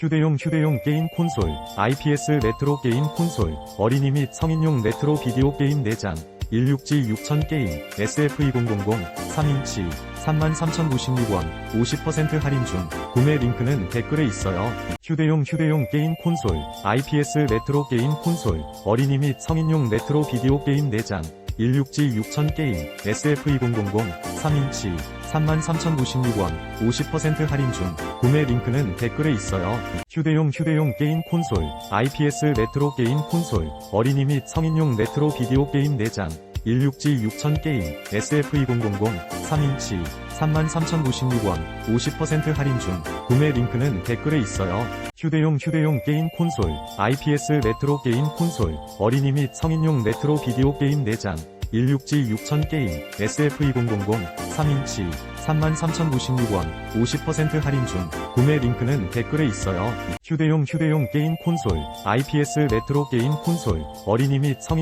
휴대용 휴대용 게임 콘솔, IPS 레트로 게임 콘솔, 어린이 및 성인용 레트로 비디오 게임 4장, 16G 6000 게임, SF2000, 3인치, 33,096원, 50% 할인 중, 구매 링크는 댓글에 있어요. 휴대용 휴대용 게임 콘솔, IPS 레트로 게임 콘솔, 어린이 및 성인용 레트로 비디오 게임 4장, 16G 6000 게임, SF2000, 3인치, 33,096원, 50% 할인 중, 구매 링크는 댓글에 있어요. 휴대용 휴대용 게임 콘솔, IPS 레트로 게임 콘솔, 어린이 및 성인용 레트로 비디오 게임 4장, 16G 6000 게임, SF2000, 3인치, 33,096원, 50% 할인 중, 구매 링크는 댓글에 있어요. 휴대용 휴대용 게임 콘솔, IPS 레트로 게임 콘솔, 어린이 및 성인용 레트로 비디오 게임 4장, 16G 6000 게임, SF2000, 3인치, 33,096원, 50% 할인 중, 구매 링크는 댓글에 있어요. 휴대용 휴대용 게임 콘솔, IPS 레트로 게임 콘솔, 어린이 및 성인